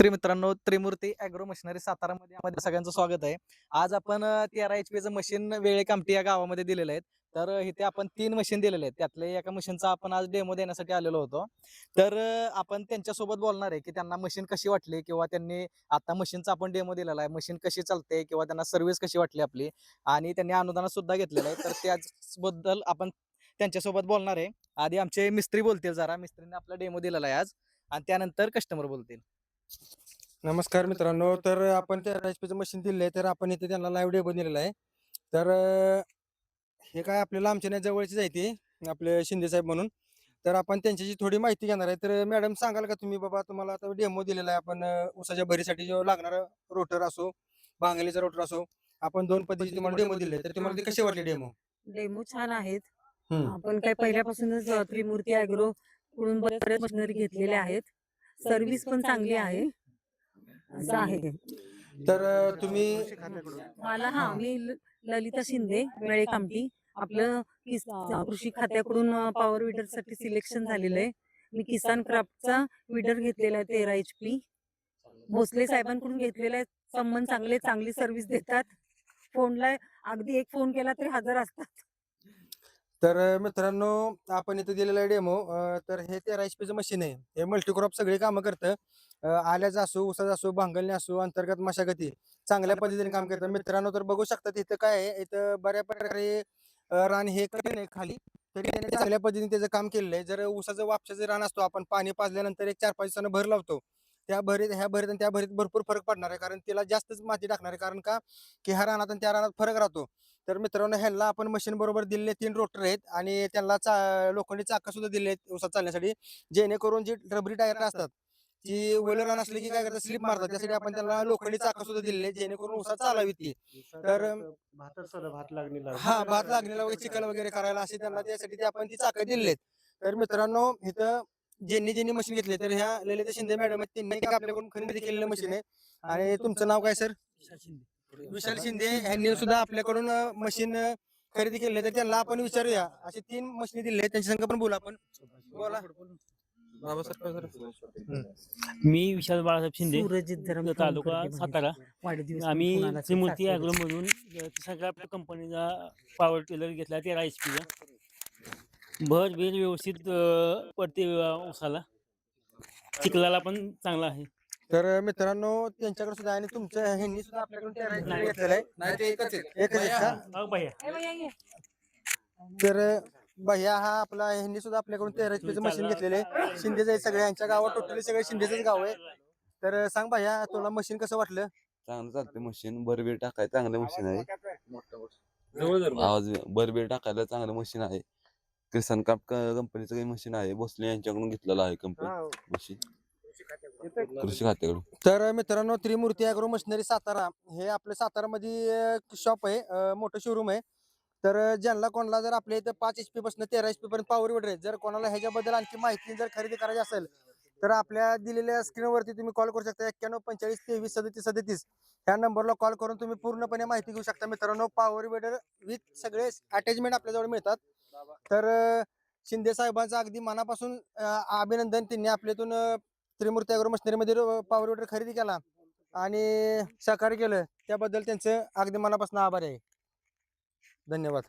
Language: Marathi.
शेतकरी मित्रांनो त्रिमूर्ती अॅग्रो मशिनरी सातारामध्ये मध्ये सगळ्यांचं स्वागत आहे. आज आपण तेरा एच पीचं मशीन वेळे कामटी या गावामध्ये दिलेलं आहे. तर इथे आपण तीन मशीन दिलेले आहेत. त्यातले एका मशीनचा आपण आज डेमो देण्यासाठी आलेलो होतो. तर आपण त्यांच्यासोबत बोलणार आहे की त्यांना मशीन कशी वाटली किंवा त्यांनी आता मशीनचा आपण डेमो दिलेला आहे. मशीन कशी चालते किंवा त्यांना सर्व्हिस कशी वाटली आपली? आणि त्यांनी अनुदान सुद्धा घेतलेलं आहे. तर त्याचबद्दल आपण त्यांच्यासोबत बोलणार आहे. आधी आमचे मिस्त्री बोलतील जरा. मिस्त्रीने आपला डेमो दिलेला आहे आज. आणि त्यानंतर कस्टमर बोलतील. नमस्कार मित्रांनो. तर आपण त्या एच मशीन दिले तर आपण इथे त्यांना लाईव्ह डेमो दिलेला आहे. तर हे काय आपल्याला आमच्या नाही जवळचीच आहे ती आपले शिंदे साहेब म्हणून. तर आपण त्यांच्याशी थोडी माहिती घेणार आहे. तर मॅडम सांगाल का तुम्ही बाबा तुम्हाला आता डेमो दिलेला आहे. आपण ऊसाच्या भरीसाठी जो लागणारा रोटर असो बांगलीचा रोटर असो आपण दोन पद्धतीचे तुम्हाला डेमो दिले तर तुम्हाला ते कसे वाटले डेमो डेमो छान आहेत. आपण काय पहिल्यापासूनच त्रिमूर्ती अॅग्रो कडून बऱ्याच मशिनरी घेतलेल्या आहेत. सर्व्हिस पण चांगली आहे. असं आहे. तर तुम्ही मला हा मी ललिता शिंदे वेळे कामठी आपलं कृषी खात्याकडून पॉवर विडरसाठी सिलेक्शन झालेलं आहे. मी किसान क्राफ्टचा विडर घेतलेला आहे तेरा एच पी भोसले साहेबांकडून घेतलेला आहे. संबंध चांगले चांगली सर्व्हिस देतात. फोनला अगदी एक फोन केला तरी हजर असतात. तर मित्रांनो आपण इथे दिलेला डेमो तर हे तेरा एच पीचं मशीन आहे. हे मल्टीक्रॉप सगळी कामं करतं. आल्याचं असो उसाचं असो भांगलणे असो अंतर्गत मशागती चांगल्या पद्धतीने काम करतं. मित्रांनो तर बघू शकता इथं काय आहे. इथं बऱ्या प्रकारे रान हे कठीण आहे खाली. तरी त्याने चांगल्या पद्धतीने त्याचं काम केलेलं आहे. जर उसाचं वापसाचं रान असतो आपण पाणी पाजल्यानंतर एक चार पाच दिवसानं भर लावतो. त्या भरीत ह्या भरीत आणि त्या भरीत भरपूर फरक पडणार आहे. कारण त्याला जास्तच माती टाकणार आहे. कारण का? की ह्या रानात आणि त्या रानात फरक राहतो. तर मित्रांनो ह्यांना आपण मशीन बरोबर दिलेले तीन रोटर आहेत आणि त्यांना चा लोखंडी चाक सुद्धा दिले आहेत ऊसात चालण्यासाठी. जेणेकरून जी रबरी टायर असतात ती रान असले की काय करतात स्लिप मारतात. त्यासाठी आपण त्यांना लोखंडी चाक सुद्धा दिलेले जेणेकरून ऊसात चालावी ती. तर भातर भात लागणीला हा भात लागलेला वगैरे चिकन वगैरे करायला असे त्यांना त्यासाठी ते आपण ती चाकं दिलेली आहेत. तर मित्रांनो इथं ज्यांनी ज्यांनी मशीन घेतले तर ह्या ललिता शिंदे मॅडम आहेत. त्यांनी आपल्याकडून खरेदी केलेलं मशीन आहे. आणि तुमचं नाव काय सर विशाल शिंदे यांनी सुद्धा आपल्याकडून मशीन खरेदी केली तर त्यांना आपण विचारूया. असे तीन मशीन दिले त्यांच्या संग पण बोला आपण. बोला. मी विशाल बाळासाहेब शिंदे तालुका. सातारा. आम्ही त्रिमूर्ती. अॅग्रो मधून सगळ्या आपल्या कंपनीचा पॉवर टिलर घेतला तेरा एच पीचा भर वेळ व्यवस्थित पडते अं, ऊसाला. चिखलाला पण चांगला आहे. तर मित्रांनो त्यांच्याकडे सुद्धा आणि तुमच्या ह्यांनी सुद्धा आपल्याकडून घेतलेलं आहे. नाही ते एकच आहेत का. तर भैया हा आपला ह्यांनी सुद्धा आपल्याकडून तेरा एच मशीन. घेतलेले आहे. शिंदेच आहे सगळे यांच्या गावात टोटली सगळे शिंदेच गाव आहे. तर सांग भैया तुला मशीन कसं वाटलं? चांगलं चालते मशीन बरबीर टाकाय चांगलं मशीन आहे. आवाज बरबीर टाकायला चांगलं मशीन आहे. किसान काप कंपनीचं काही मशीन आहे. भोसले यांच्याकडून घेतलेलं आहे कंपनी मशीन कृषी खात्याकडून तर मित्रांनो त्रिमूर्ती अॅग्रो मशिनरी सातारा हे आपल्या सातारामध्ये शॉप आहे मोठं शोरूम आहे. तर ज्यांना कोणाला जर आपल्या इथं पाच एच पी पासून तेरा एच पी पर्यंत पॉवर विडर आहे जर कोणाला ह्याच्याबद्दल आणखी माहिती जर खरेदी करायची असेल तर आपल्या दिलेल्या स्क्रीनवरती तुम्ही कॉल करू शकता. एक्क्याण्णव पंचेचाळीस तेवीस सदतीस सदतीस ह्या नंबरला कॉल करून तुम्ही पूर्णपणे माहिती घेऊ शकता. मित्रांनो पॉवर विडर विथ सगळे अटॅचमेंट आपल्याजवळ मिळतात. तर शिंदे साहेबांचं अगदी मनापासून अभिनंदन. त्यांनी आपल्यातून त्रिमूर्ती अग्रो मशिनरीमध्ये पॉवर विडर खरेदी केला आणि सहकार्य केलं. त्याबद्दल त्यांचं अगदी मनापासून आभार आहे. धन्यवाद.